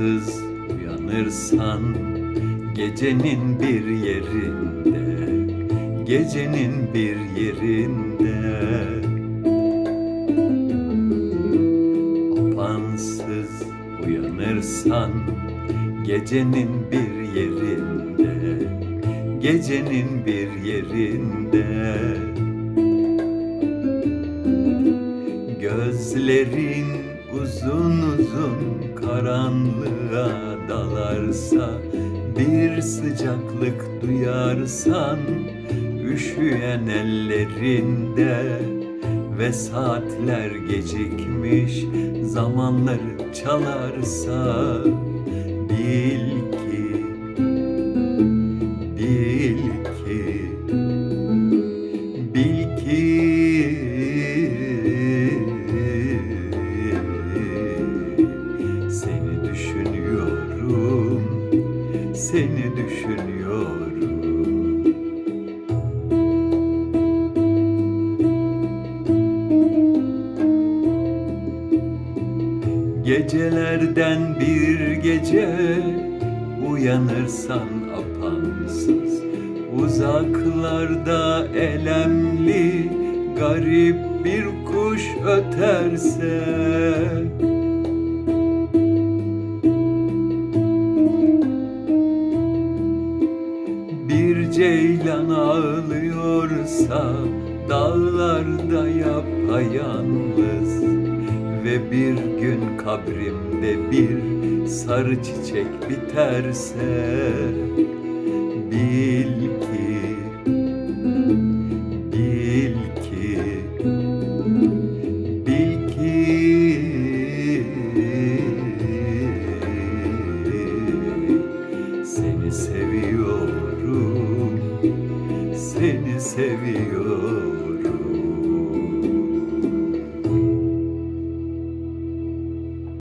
Uykusuz uyanırsan gecenin bir yerinde Gecenin bir yerinde. Apansız uyanırsan gecenin bir yerinde Gecenin bir yerinde. Gözlerin uzun uzun karanlığa dalarsa Bir sıcaklık duyarsan üşüyen ellerinde Ve saatler gecikmiş zamanları çalarsa Bil seni düşünüyorum. Gecelerden bir gece uyanırsan apansız Uzaklarda elemli garip bir kuş öterse ağlıyorsa Dağlarda yapayalnız Ve bir gün kabrimde bir sarı çiçek biterse Bil ki, bil ki, bil ki. Seni seviyorum seni seviyor.